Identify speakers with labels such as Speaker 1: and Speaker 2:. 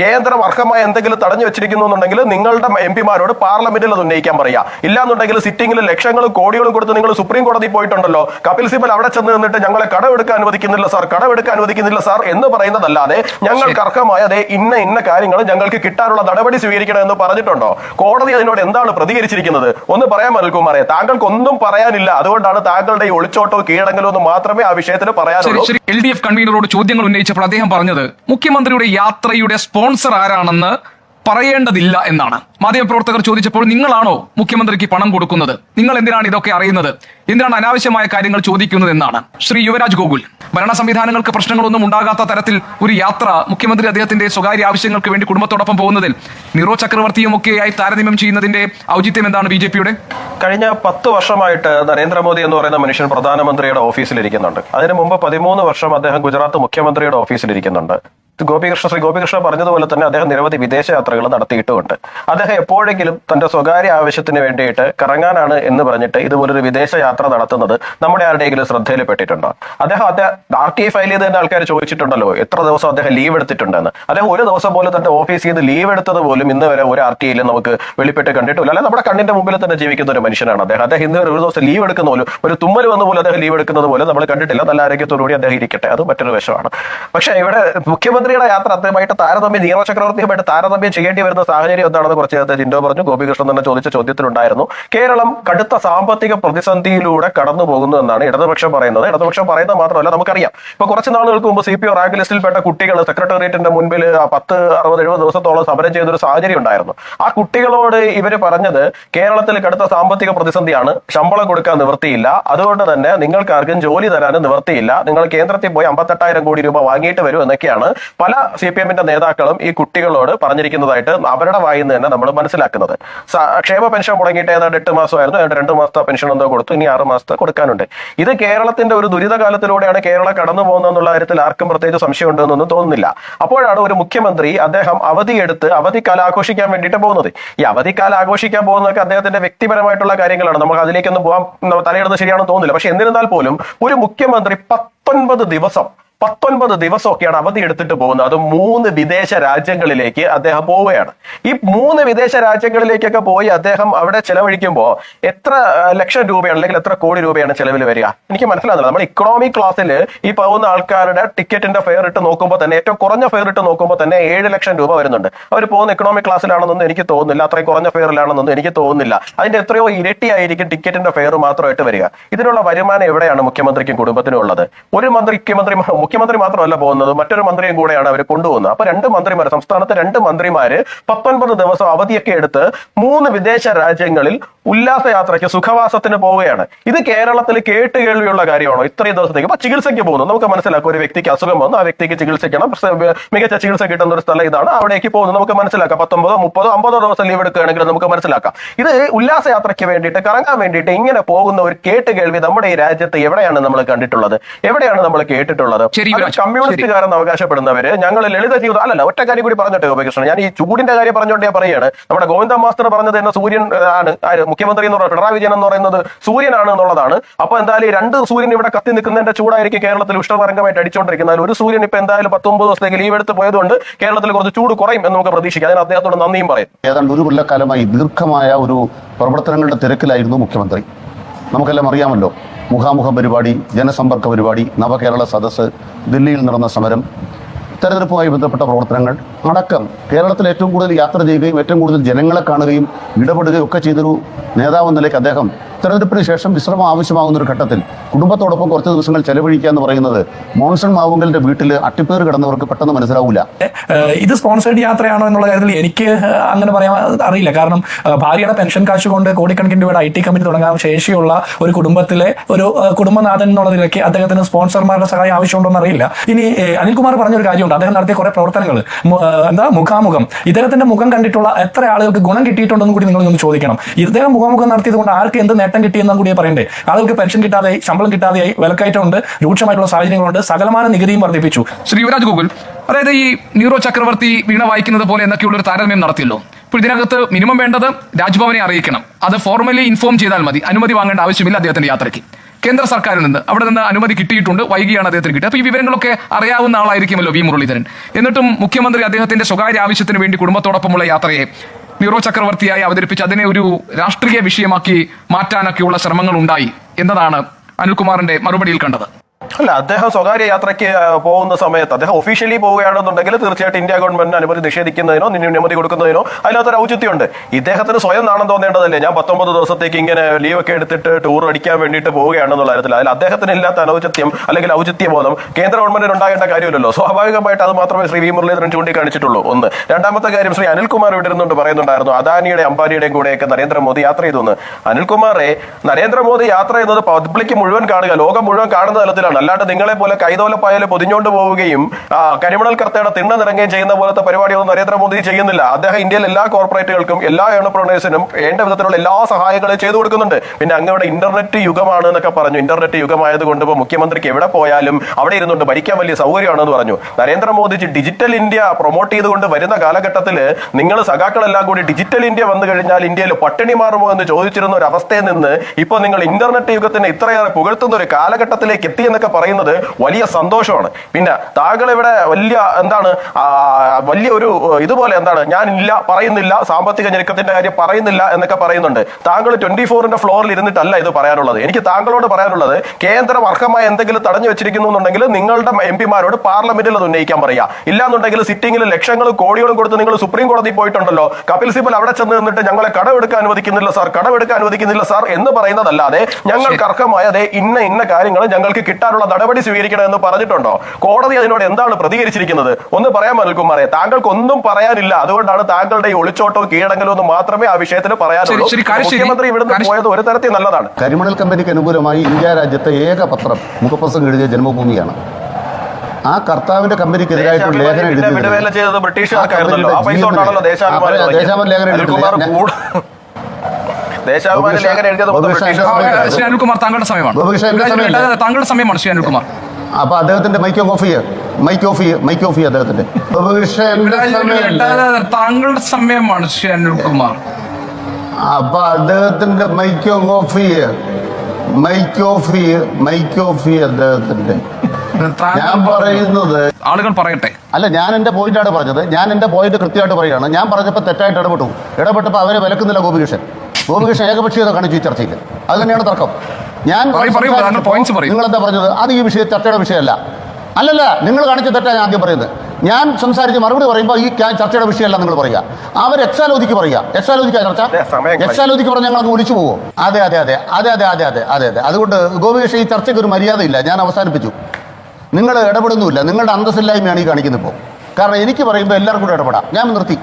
Speaker 1: കേന്ദ്രം അർഹമായ എന്തെങ്കിലും തടഞ്ഞു വെച്ചിരിക്കുന്നു എന്നുണ്ടെങ്കിൽ നിങ്ങളുടെ എം പിമാരോട് പാർലമെന്റിൽ അത് ഉന്നയിക്കാൻ പറയാ ഇല്ലാന്നുണ്ടെങ്കിൽ സിറ്റിംഗിൽ ലക്ഷങ്ങളും കോടികളും കൊടുത്ത് നിങ്ങൾ സുപ്രീം കോടതി പോയിട്ടുണ്ടല്ലോ. കപിൽ സിബൽ അവിടെ ചെന്ന് നിന്നിട്ട് ഞങ്ങളെ കടമെടുക്കാൻ അനുവദിക്കുന്നില്ല സാർ കടമെടുക്കാൻ അനുവദിക്കുന്നില്ല സാർ എന്ന് പറയുന്നതല്ലാതെ ഞങ്ങൾക്ക് അർഹമായ അതേ ഇന്ന ഇന്ന കാര്യങ്ങൾ ഞങ്ങൾക്ക് കിട്ടാനുള്ള നടപടി സ്വീകരിക്കണം എന്ന് പറഞ്ഞിട്ടുണ്ടോ? കോടതി അതിനോട് എന്താണ് പ്രതികരിച്ചിരിക്കുന്നത്? ഒന്ന് പറയാൻ അനിൽകുമാറെ. താങ്കൾക്ക് ഒന്നും പറയാനില്ല. അതുകൊണ്ടാണ് താങ്കളുടെ ഈ ഒളിച്ചോട്ടോ കീഴടങ്ങലോ എന്ന് മാത്രമേ ആ വിഷയത്തിൽ പറയാനുള്ളൂ.
Speaker 2: എൽ ഡി എഫ് കൺവീനറോട് ചോദ്യങ്ങൾ ഉന്നയിച്ചപ്പോൾ അദ്ദേഹം പറഞ്ഞത് മുഖ്യമന്ത്രിയുടെ യാത്രയുടെ സ്പോൺസർ ആരാണെന്ന് പറയേണ്ടതില്ല എന്നാണ്. മാധ്യമപ്രവർത്തകർ ചോദിച്ചപ്പോൾ നിങ്ങളാണോ മുഖ്യമന്ത്രിക്ക് പണം കൊടുക്കുന്നത്? നിങ്ങൾ എന്തിനാണ് ഇതൊക്കെ അറിയുന്നത്? എന്തിനാണ് അനാവശ്യമായ കാര്യങ്ങൾ ചോദിക്കുന്നത് എന്നാണ്. ശ്രീ യുവരാജ് ഗോകുൽ ഭരണ സംവിധാനങ്ങൾക്ക് പ്രശ്നങ്ങളൊന്നും ഉണ്ടാകാത്ത തരത്തിൽ ഒരു യാത്ര മുഖ്യമന്ത്രി അദ്ദേഹത്തിന്റെ സ്വകാര്യ ആവശ്യങ്ങൾക്ക് വേണ്ടി കുടുംബത്തോടൊപ്പം പോകുന്നതിൽ നിറോ ചക്രവർത്തിയും ഒക്കെയായി താരതമ്യം ചെയ്യുന്നതിന്റെ ഔചിത്യം എന്താണ് ബി ജെ പിയുടെ?
Speaker 1: കഴിഞ്ഞ പത്ത് വർഷമായിട്ട് നരേന്ദ്രമോദി എന്ന് പറയുന്ന മനുഷ്യൻ പ്രധാനമന്ത്രിയുടെ ഓഫീസിലിരിക്കുന്നുണ്ട് അതിനു മുമ്പ് പതിമൂന്ന് വർഷം അദ്ദേഹം ഗുജറാത്ത് മുഖ്യമന്ത്രിയുടെ ഓഫീസിലിരിക്കുന്നുണ്ട് ഗോപികൃഷ്ണ ശ്രീ ഗോപികൃഷ്ണ പറഞ്ഞതുപോലെ തന്നെ അദ്ദേഹം നിരവധി വിദേശ യാത്രകൾ നടത്തിയിട്ടുമുണ്ട്. അദ്ദേഹം എപ്പോഴെങ്കിലും തന്റെ സ്വകാര്യ ആവശ്യത്തിന് വേണ്ടിയിട്ട് കറങ്ങാനാണ് എന്ന് പറഞ്ഞിട്ട് ഇതുപോലൊരു വിദേശ യാത്ര നടത്തുന്നത് നമ്മുടെ ആരുടെയെങ്കിലും ശ്രദ്ധയിൽപ്പെട്ടിട്ടുണ്ടോ? അദ്ദേഹം അദ്ദേഹം ആർ ടി ഫയൽ ചെയ്ത് തന്നെ ആൾക്കാർ ചോദിച്ചിട്ടുണ്ടല്ലോ എത്ര ദിവസം അദ്ദേഹം ലീവ് എടുത്തിട്ടുണ്ടെന്ന്. അദ്ദേഹം ഒരു ദിവസം പോലും തന്റെ ഓഫീസിൽ നിന്ന് ലീവ് എടുത്തത് പോലും ഇന്ന് വരെ ഒരു ആർ ടി ഐയിൽ നമുക്ക് വെളിപ്പെട്ട് കണ്ടിട്ടില്ല. അല്ലെ നമ്മുടെ കണ്ണിന്റെ മുമ്പിൽ തന്നെ ജീവിക്കുന്ന ഒരു മനുഷ്യനാണ് അദ്ദേഹം. അദ്ദേഹം ഇന്ന് ഒരു ദിവസം ലീവ് എടുക്കുന്ന പോലും ഒരു തുമ്മൽ വന്ന പോലും അദ്ദേഹം ലീവ് എടുക്കുന്നത് പോലും നമ്മൾ കണ്ടിട്ടില്ല. നല്ല ആരോഗ്യത്തോടുകൂടി അദ്ദേഹം ഇരിക്കട്ടെ. അത് മറ്റൊരു വശമാണ് പക്ഷേ ഇവിടെ മുഖ്യമന്ത്രിയുടെ യാത്ര അത്രയുമായിട്ട് താരതമ്യം നീറോ ചക്രവർത്തിയുമായിട്ട് താരതമ്യം ചെയ്യേണ്ടി വരുന്ന സാഹചര്യം എന്താണെന്ന് കുറച്ച് നേരത്തെ ജിൻഡോ പറഞ്ഞു. ഗോപികൃഷ്ണൻ തന്നെ ചോദിച്ച ചോദ്യത്തിലുണ്ടായിരുന്നു. കേരളം കടുത്ത സാമ്പത്തിക പ്രതിസന്ധിയിലൂടെ കടന്നു പോകുന്നു എന്നാണ് ഇടതുപക്ഷം പറയുന്നത്. ഇടതുപക്ഷം പറയുന്നത് മാത്രമല്ല നമുക്കറിയാം. ഇപ്പൊ കുറച്ച് നാളുകൾക്ക് മുമ്പ് സി പി ഒ റാങ്ക് ലിസ്റ്റിൽപ്പെട്ട കുട്ടികൾ സെക്രട്ടേറിയറ്റിന്റെ മുൻപിൽ പത്ത് അറുപത് എഴുപത് ദിവസത്തോളം സമരം ചെയ്തൊരു സാഹചര്യം ഉണ്ടായിരുന്നു. ആ കുട്ടികളോട് ഇവർ പറഞ്ഞത് കേരളത്തിൽ കടുത്ത സാമ്പത്തിക പ്രതിസന്ധിയാണ് ശമ്പളം കൊടുക്കാൻ നിവൃത്തിയില്ല. അതുകൊണ്ട് തന്നെ നിങ്ങൾക്കാർക്കും ജോലി തരാനും നിവൃത്തിയില്ല. നിങ്ങൾ കേന്ദ്രത്തിൽ പോയി അമ്പത്തെട്ടായിരം കോടി രൂപ വാങ്ങിയിട്ട് വരും എന്നൊക്കെയാണ് പല സി പി എമ്മിന്റെ നേതാക്കളും ഈ കുട്ടികളോട് പറഞ്ഞിരിക്കുന്നതായിട്ട് അവരുടെ വായിൽ നിന്ന് തന്നെ നമ്മൾ മനസ്സിലാക്കുന്നത്. ക്ഷേമ പെൻഷൻ മുടങ്ങിയിട്ട് ഏതാണ്ട് എട്ട് മാസമായിരുന്നു. ഏതാണ്ട് രണ്ട് മാസത്തെ പെൻഷൻ എന്തോ കൊടുത്തു. ഇനി ആറ് മാസത്തെ കൊടുക്കാനുണ്ട്. ഇത് കേരളത്തിന്റെ ഒരു ദുരിതകാലത്തിലൂടെയാണ് കേരളം കടന്നു പോകുന്നത് എന്നുള്ള കാര്യത്തിൽ ആർക്കും പ്രത്യേകിച്ച് സംശയം ഉണ്ടെന്നൊന്നും തോന്നുന്നില്ല. അപ്പോഴാണ് ഒരു മുഖ്യമന്ത്രി അദ്ദേഹം അവധിയെടുത്ത് അവധിക്കാലം ആഘോഷിക്കാൻ വേണ്ടിയിട്ട് പോകുന്നത്. ഈ അവധിക്കാലം ആഘോഷിക്കാൻ പോകുന്നതൊക്കെ അദ്ദേഹത്തിന്റെ വ്യക്തിപരമായിട്ടുള്ള കാര്യങ്ങളാണ്. നമുക്ക് അതിലേക്കൊന്നും പോകാൻ തലയിടുന്നത് ശരിയാണെന്ന് തോന്നുന്നില്ല. പക്ഷെ എന്നിരുന്നാൽ പോലും ഒരു മുഖ്യമന്ത്രി പത്തൊൻപത് ദിവസം പത്തൊൻപത് ദിവസമൊക്കെയാണ് അവധി എടുത്തിട്ട് പോകുന്നത്. അത് മൂന്ന് വിദേശ രാജ്യങ്ങളിലേക്ക് അദ്ദേഹം പോവുകയാണ്. ഈ മൂന്ന് വിദേശ രാജ്യങ്ങളിലേക്കൊക്കെ പോയി അദ്ദേഹം അവിടെ ചെലവഴിക്കുമ്പോൾ എത്ര ലക്ഷം രൂപയാണ് അല്ലെങ്കിൽ എത്ര കോടി രൂപയാണ് ചെലവിൽ വരിക? എനിക്ക് മനസ്സിലാകുന്നില്ല. നമ്മൾ ഇക്കണോമി ക്ലാസ്സിൽ ഈ പോകുന്ന ആൾക്കാരുടെ ടിക്കറ്റിന്റെ ഫെയർ ഇട്ട് നോക്കുമ്പോൾ തന്നെ ഏറ്റവും കുറഞ്ഞ ഫെയർ ഇട്ട് നോക്കുമ്പോൾ തന്നെ ഏഴ് ലക്ഷം രൂപ വരുന്നുണ്ട്. അവർ പോകുന്ന ഇക്കണോമിക് ക്ലാസ്സിലാണെന്നൊന്നും എനിക്ക് തോന്നുന്നില്ല. അത്രയും കുറഞ്ഞ ഫെയറിലാണെന്നൊന്നും എനിക്ക് തോന്നുന്നില്ല. അതിന്റെ എത്രയോ ഇരട്ടിയായിരിക്കും ടിക്കറ്റിന്റെ ഫെയർ മാത്രമായിട്ട് വരിക. ഇതിനുള്ള വരുമാനം എവിടെയാണ് മുഖ്യമന്ത്രിക്കും കുടുംബത്തിനും ഉള്ളത്? ഒരു മന്ത്രി മുഖ്യമന്ത്രി മുഖ്യമന്ത്രി മാത്രമല്ല പോകുന്നത് മറ്റൊരു മന്ത്രിയും കൂടെയാണ് അവർ കൊണ്ടുപോകുന്നത്. അപ്പൊ രണ്ട് മന്ത്രിമാർ സംസ്ഥാനത്തെ രണ്ട് മന്ത്രിമാര് പത്തൊൻപത് ദിവസം അവധിയൊക്കെ എടുത്ത് മൂന്ന് വിദേശ രാജ്യങ്ങളിൽ ഉല്ലാസ യാത്രയ്ക്ക് സുഖവാസത്തിന് പോവുകയാണ്. ഇത് കേരളത്തിൽ കേട്ട് കേൾവിയുള്ള കാര്യമാണോ? ഇത്രയും ദിവസത്തേക്ക്. അപ്പൊ ചികിത്സയ്ക്ക് പോകുന്നു. നമുക്ക് മനസ്സിലാക്കാം ഒരു വ്യക്തിക്ക് അസുഖം വന്നു ആ വ്യക്തിക്ക് ചികിത്സിക്കണം. മികച്ച ചികിത്സ കിട്ടുന്ന ഒരു സ്ഥലം ഇതാണ്. അവിടേക്ക് പോകുന്നു. നമുക്ക് മനസ്സിലാക്കാം പത്തൊമ്പതോ മുപ്പതോ അമ്പതോ ദിവസം ലീവ് എടുക്കുകയാണെങ്കിൽ നമുക്ക് മനസ്സിലാക്കാം. ഇത് ഉല്ലാസ യാത്രയ്ക്ക് വേണ്ടിയിട്ട് കറങ്ങാൻ വേണ്ടിയിട്ട് ഇങ്ങനെ പോകുന്ന ഒരു കേട്ട് കേൾവി നമ്മുടെ ഈ രാജ്യത്ത് എവിടെയാണ് നമ്മൾ കണ്ടിട്ടുള്ളത്? എവിടെയാണ് നമ്മൾ കേട്ടിട്ടുള്ളത്?
Speaker 2: ശരി.
Speaker 1: കമ്മ്യൂണിസ്റ്റുകാരെന്ന് അവകാശപ്പെടുന്നവര് ഞങ്ങൾ ലളിത ജീവിതം അല്ലല്ല ഒറ്റ കാര്യം കൂടി പറഞ്ഞിട്ട് ഗോപകൃഷ്ണൻ ഞാൻ ഈ ചൂടിന്റെ കാര്യം പറഞ്ഞോണ്ട് ഞാൻ പറയാണ് നമ്മുടെ ഗോവിന്ദ മാസ്റ്റർ പറഞ്ഞത് എന്ന സൂര്യൻ ആണ്. ആര്? മുഖ്യമന്ത്രി എന്ന് പറയുന്നത് പിണറായി വിജയൻ എന്ന് പറയുന്നത് സൂര്യനാണ് എന്നുള്ളതാണ്. അപ്പൊ എന്തായാലും ഈ രണ്ട് സൂര്യൻ ഇവിടെ കത്തി നിൽക്കുന്നതിന്റെ ചൂടായിരിക്കും കേരളത്തിൽ ഉഷ്ണതരംഗമായിട്ട് അടിച്ചുകൊണ്ടിരിക്കുന്നത് അതിൽ ഒരു സൂര്യൻ ഇപ്പൊ എന്തായാലും പത്തൊമ്പത് ദിവസത്തേക്ക് ലീവ് എടുത്ത് പോയതുകൊണ്ട് കേരളത്തിൽ കുറച്ച് ചൂട് കുറയും എന്ന് നമുക്ക് പ്രതീക്ഷിക്കാം. അതിന് അദ്ദേഹത്തോട് നന്ദിയും പറയും.
Speaker 3: ഏതാണ്ട് ഒരു കൊല്ലക്കാലമായി ദീർഘമായ ഒരു പ്രവർത്തനങ്ങളുടെ തിരക്കിലായിരുന്നു മുഖ്യമന്ത്രി. നമുക്കെല്ലാം അറിയാമല്ലോ. മുഖാമുഖ പരിപാടി ജനസമ്പർക്ക പരിപാടി നവകേരള സദസ്സ് ദില്ലിയിൽ നടന്ന സമരം തെരഞ്ഞെടുപ്പുമായി ബന്ധപ്പെട്ട പ്രവർത്തനങ്ങൾ അടക്കം കേരളത്തിൽ ഏറ്റവും കൂടുതൽ യാത്ര ചെയ്യുകയും ഏറ്റവും കൂടുതൽ ജനങ്ങളെ കാണുകയും ഇടപെടുകയും ഒക്കെ ചെയ്തൊരു നേതാവ് എന്ന നിലയ്ക്ക് അദ്ദേഹം തെരഞ്ഞെടുപ്പിന് ശേഷം വിശ്രമം ആവശ്യമാകുന്ന ഒരു ഘട്ടത്തിൽ കുടുംബത്തോടൊപ്പം കുറച്ച് ദിവസങ്ങൾ ചെലവഴിക്കുക എന്ന് പറയുന്നത് മോൺസൺ മാവുങ്കലിന്റെ വീട്ടിൽ അട്ടിപ്പേർ കിടന്നവർക്ക് പെട്ടെന്ന് മനസ്സിലാവില്ല
Speaker 4: ഇത് സ്പോൺസേഡ് യാത്രയാണോ എന്നുള്ള കാര്യത്തിൽ എനിക്ക് അങ്ങനെ പറയാൻ അറിയില്ല. കാരണം ഭാര്യയുടെ പെൻഷൻ കാശ് കൊണ്ട് കോടിക്കണക്കിന് രൂപയുടെ ഐ ടി കമ്പനി തുടങ്ങാൻ ശേഷിയുള്ള ഒരു കുടുംബത്തിലെ ഒരു കുടുംബനാഥൻ എന്നുള്ള നിലയ്ക്ക് അദ്ദേഹത്തിന് സ്പോൺസർമാരുടെ സഹായം ആവശ്യമുണ്ടോ എന്നറിയില്ല ഇനി അനിൽകുമാർ പറഞ്ഞൊരു കാര്യമുണ്ട്. അദ്ദേഹം നടത്തിയ കുറെ പ്രവർത്തനങ്ങൾ. എന്താ? മുഖാമുഖം. ഇദ്ദേഹത്തിന്റെ മുഖം കണ്ടിട്ടുള്ള എത്ര ആളുകൾക്ക് ഗുണം കിട്ടിയിട്ടുണ്ടെന്ന് കൂടി നിങ്ങൾ ഒന്ന് ചോദിക്കണം. ഇദ്ദേഹം മുഖാമുഖം നടത്തിയത് കൊണ്ട് ആർക്ക് എന്ത് നേട്ടം കിട്ടിയെന്നും കൂടി പറയണ്ടേ. ആളുകൾക്ക് പെൻഷൻ കിട്ടാതെയായി ശമ്പളം കിട്ടാതെയായി വിലക്കയറ്റമുണ്ട് രൂക്ഷമായിട്ടുള്ള സാഹചര്യങ്ങളുണ്ട് സകലമാന നികുതിയും വർദ്ധിപ്പിച്ചു.
Speaker 2: ശ്രീ ഗോകുൽ അതായത് ഈ നീറോ ചക്രവർത്തി വീണ വായിക്കുന്നത് പോലെ എന്നൊക്കെയുള്ള ഒരു താരതമ്യം നടത്തിയല്ലോ. ഇപ്പോൾ ഇതിനകത്ത് മിനിമം വേണ്ടത് രാജ്ഭവനെ അറിയിക്കണം. അത് ഫോർമലി ഇൻഫോം ചെയ്താൽ മതി. അനുമതി വാങ്ങേണ്ട ആവശ്യമില്ല അദ്ദേഹത്തിന്റെ യാത്രയ്ക്ക്. കേന്ദ്ര സർക്കാരിൽ നിന്ന് അവിടെ നിന്ന് അനുമതി കിട്ടിയിട്ടുണ്ട്. വൈകിയാണ് അദ്ദേഹത്തിന് കിട്ടിയത് അപ്പൊ ഈ വിവരങ്ങളൊക്കെ അറിയാവുന്ന ആളായിരിക്കുമല്ലോ വി മുരളീധരൻ. എന്നിട്ടും മുഖ്യമന്ത്രി അദ്ദേഹത്തിന്റെ സ്വകാര്യ ആവശ്യത്തിന് വേണ്ടി കുടുംബത്തോടൊപ്പമുള്ള യാത്രയെ ന്യൂറോ ചക്രവർത്തിയായി അവതരിപ്പിച്ച് അതിനെ ഒരു രാഷ്ട്രീയ വിഷയമാക്കി മാറ്റാനൊക്കെയുള്ള ശ്രമങ്ങൾ ഉണ്ടായി എന്നതാണ് അനിൽകുമാറിന്റെ മറുപടിയിൽ കണ്ടത്.
Speaker 1: അല്ല അദ്ദേഹം സ്വകാര്യ യാത്രയ്ക്ക് പോകുന്ന സമയത്ത് അദ്ദേഹം ഒഫീഷ്യലി പോവുകയാണെന്നുണ്ടെങ്കിൽ തീർച്ചയായിട്ടും ഇന്ത്യ ഗവൺമെന്റിന് അനുമതി നിഷേധിക്കുന്നതിനോ അനുമതി കൊടുക്കുന്നതിനോ അതിനകത്തൊരു ഔചിത്യമുണ്ട്. ഇദ്ദേഹത്തിന് സ്വയം നാണം തോന്നേണ്ടതല്ലേ? ഞാൻ പത്തൊമ്പത് ദിവസത്തേക്ക് ഇങ്ങനെ ലീവ് ഒക്കെ എടുത്തിട്ട് ടൂർ അടിക്കാൻ വേണ്ടിയിട്ട് പോവുകയാണെന്നുള്ള കാര്യത്തിൽ. അതിൽ അദ്ദേഹത്തിന് ഇല്ലാത്ത അനൗചിത്യം അല്ലെങ്കിൽ ഔചിത്യബോധം കേന്ദ്ര ഗവൺമെന്റിന് ഉണ്ടാകേണ്ട കാര്യമില്ലല്ലോ. സ്വാഭാവികമായിട്ട് അത് മാത്രമേ ശ്രീ വി മുരളീധരൻ ചൂണ്ടിക്കാണിച്ചിട്ടുള്ളൂ. ഒന്ന്. രണ്ടാമത്തെ കാര്യം ശ്രീ അനിൽകുമാർ ഇവിടെ പറയുന്നുണ്ടായിരുന്നു. അദാനിയുടെ അംബാനിയുടെയും കൂടെയൊക്കെ നരേന്ദ്രമോദി യാത്ര ചെയ്തു അനിൽകുമാറെ നരേന്ദ്രമോദി യാത്ര ചെയ്യുന്നത് പബ്ലിക് മുഴുവൻ കാണുക ലോകം മുഴുവൻ കാണുന്ന തലത്തിലാണ് അല്ലാണ്ട് നിങ്ങളെ പോലെ കൈതോലപ്പായാലും പൊതിഞ്ഞോണ്ട് പോവുകയും കരിമണൽ കർത്തയുടെ തിണ്ണ നിറങ്ങുകയും ചെയ്യുന്ന പോലത്തെ പരിപാടിയൊന്നും നരേന്ദ്രമോദി ചെയ്യുന്നില്ല. അദ്ദേഹം ഇന്ത്യയിലെ എല്ലാ കോർപ്പറേറ്റുകൾക്കും എല്ലാ എണ്ണപ്രണേഴ്സിനും വേണ്ട വിധത്തിലുള്ള എല്ലാ സഹായങ്ങളും ചെയ്തു കൊടുക്കുന്നുണ്ട്. പിന്നെ അങ്ങയുടെ ഇന്റർനെറ്റ് യുഗമാണ് എന്നൊക്കെ പറഞ്ഞു. ഇന്റർനെറ്റ് യുഗമായത് കൊണ്ട് ഇപ്പോൾ മുഖ്യമന്ത്രിക്ക് എവിടെ പോയാലും അവിടെ ഇരുന്നുകൊണ്ട് ഭരിക്കാൻ വലിയ സൗകര്യമാണെന്ന് പറഞ്ഞു. നരേന്ദ്രമോദിജി ഡിജിറ്റൽ ഇന്ത്യ പ്രൊമോട്ട് ചെയ്തുകൊണ്ട് വരുന്ന കാലഘട്ടത്തിൽ നിങ്ങൾ സഖാക്കളെല്ലാം കൂടി ഡിജിറ്റൽ ഇന്ത്യ വന്നു കഴിഞ്ഞാൽ ഇന്ത്യയിൽ പട്ടിണി മാറുമോ എന്ന് ചോദിച്ചിരുന്ന ഒരു അവസ്ഥയിൽ നിന്ന് ഇപ്പോൾ നിങ്ങൾ ഇന്റർനെറ്റ് യുഗത്തിന് ഇത്രയേറെ പുകഴ്ത്തുന്ന ഒരു കാലഘട്ടത്തിലേക്ക് എത്തി എന്നൊക്കെ പറയുന്നത് വലിയ സന്തോഷമാണ്. പിന്നെ താങ്കൾ ഇവിടെ വലിയ എന്താണ് വലിയ ഒരു ഇതുപോലെ എന്താണ് ഞാൻ ഇല്ല പറയുന്നില്ല സാമ്പത്തിക ഞെരുക്കത്തിന്റെ കാര്യം പറയുന്നില്ല എന്നൊക്കെ പറയുന്നുണ്ട്. താങ്കൾ ട്വന്റി ഫോറിന്റെ ഫ്ലോറിൽ ഇരുന്നിട്ടല്ല ഇത് പറയാനുള്ളത്. എനിക്ക് താങ്കളോട് പറയാനുള്ളത് കേന്ദ്രം അർഹമായ എന്തെങ്കിലും തടഞ്ഞു വെച്ചിരിക്കുന്നു എന്നുണ്ടെങ്കിൽ നിങ്ങളുടെ എം പിമാരോട് പാർലമെന്റിൽ അത് ഉന്നയിക്കാൻ പറയുക. ഇല്ലാന്നുണ്ടെങ്കിൽ സിറ്റിംഗിൽ ലക്ഷങ്ങളും കോടികളും കൊടുത്ത് നിങ്ങൾ സുപ്രീം കോടതി പോയിട്ടുണ്ടല്ലോ. കപിൽ സിബൽ അവിടെ ചെന്ന് നിന്നിട്ട് ഞങ്ങളെ കടമെടുക്കാൻ അനുവദിക്കുന്നില്ല സാർ കടമെടുക്കാൻ അനുവദിക്കുന്നില്ല സാർ എന്ന് പറയുന്നതല്ലാതെ ഞങ്ങൾക്ക് അർഹമായ അതേ ഇന്ന ഇന്ന കാര്യങ്ങൾ ഞങ്ങൾക്ക് കിട്ടാനുള്ള നടപടി സ്വീകരിക്കണം എന്ന് പറഞ്ഞിട്ടുണ്ടോ? കോടതി അതിനോട് എന്താണ് പ്രതികരിച്ചിരിക്കുന്നത്? ഒന്ന് പറയാൻ അനിൽകുമാറെ താങ്കൾക്ക് ഒന്നും പറയാനില്ല. അതുകൊണ്ടാണ് താങ്കളുടെ ഈ ഒളിച്ചോട്ടോ കീഴടങ്ങലോ എന്ന് മാത്രമേ ആ വിഷയത്തിൽ പറയാനുള്ളൂ. മുഖ്യമന്ത്രി ഇവിടുന്ന്. പോയത് ഒരു തരത്തിൽ നല്ലതാണ്.
Speaker 3: കരിമണൽ കമ്പനിക്ക് അനുകൂലമായി ഇന്ത്യ രാജ്യത്തെ ഏക പത്രം മുഖപ്രസംഗം എഴുതിയ ജന്മഭൂമിയാണ്. ആ കർത്താവിന്റെ കമ്പനിക്കെതിരായിട്ടുള്ള ലേഖനം എഴുതി
Speaker 1: ദേശാഭിമാനി
Speaker 3: ലേഖനം.
Speaker 1: കൂട് ദേശാഭിമാനി ലേഖനം എഴുതിയത് മൊത്തം
Speaker 2: ശ്രീ അനിൽകുമാർ താങ്കളുടെ സമയമാണ്. താങ്കളുടെ സമയമാണ് ശ്രീ അനിൽകുമാർ.
Speaker 3: അപ്പൊ അദ്ദേഹത്തിന്റെ മൈക്ക് ഓഫ് ചെയ്യ. മൈക്ക് ഓഫ് ചെയ്യ. മൈക്ക് ഓഫ് ചെയ്യ അദ്ദേഹത്തിന്റെ.
Speaker 2: താങ്കളുടെ സമയമാണ് ശ്രീ അനിൽകുമാർ.
Speaker 3: അപ്പൊ അദ്ദേഹത്തിന്റെ മൈക്ക് ഓഫ് ചെയ്യ. മൈക്ക് ഓഫ് ചെയ്യ. മൈക്ക് ഓഫ് ചെയ്യ അദ്ദേഹത്തിന്റെ. ഞാൻ പറയുന്നത്
Speaker 2: ആളുകൾ പറയട്ടെ.
Speaker 3: അല്ല ഞാൻ എന്റെ പോയിന്റാണ് പറഞ്ഞത്. ഞാൻ എന്റെ പോയിന്റ് കൃത്യമായിട്ട് പറയുകയാണ്. ഞാൻ പറഞ്ഞപ്പോൾ തെറ്റായിട്ട് ഇടപെട്ടു. ഇടപെട്ടപ്പോൾ അവരെ വിലക്കുന്നില്ല ഗോപികൃഷ്ണൻ. ഗോപികൃഷ്ണൻ ഏകപക്ഷീയത കാണിച്ചു ഈ ചർച്ചയിൽ അത് തന്നെയാണ് തർക്കം. ഞാൻ. നിങ്ങൾ എന്താ പറഞ്ഞത്? അത് ഈ വിഷയം ചർച്ചയുടെ വിഷയമല്ല. അല്ലല്ല നിങ്ങൾ കാണിച്ച തെറ്റാണ് ഞാൻ ആദ്യം പറയുന്നത്. ഞാൻ സംസാരിച്ച് മറുപടി പറയുമ്പോൾ ഈ ചർച്ചയുടെ വിഷയമല്ല നിങ്ങൾ പറയുക. അവർ എക്സാലോജിക്ക് പറയുക. എക്സാലോജിക്കാ ചർച്ച. എക്സാലോജിക്ക് പറഞ്ഞാൽ ഞങ്ങൾ ഒലിച്ചു പോകുമോ അതെ അതെ അതെ അതെ അതെ അതെ അതെ അതെ അതെ. അതുകൊണ്ട് ഗോപികൃഷ്ണൻ ഈ ചർച്ചയ്ക്ക് ഒരു മര്യാദയില്ല. ഞാൻ അവസാനിപ്പിച്ചു. നിങ്ങൾ ഇടപെടുന്നുമില്ല. നിങ്ങളുടെ അന്തസ്സില്ലായ്മയാണ് ഈ കാണിക്കുന്നത് ഇപ്പോൾ. കാരണം എനിക്ക് പറയുമ്പോൾ എല്ലാവർക്കും കൂടെ ഇടപെടാം. ഞാൻ നിർത്തി.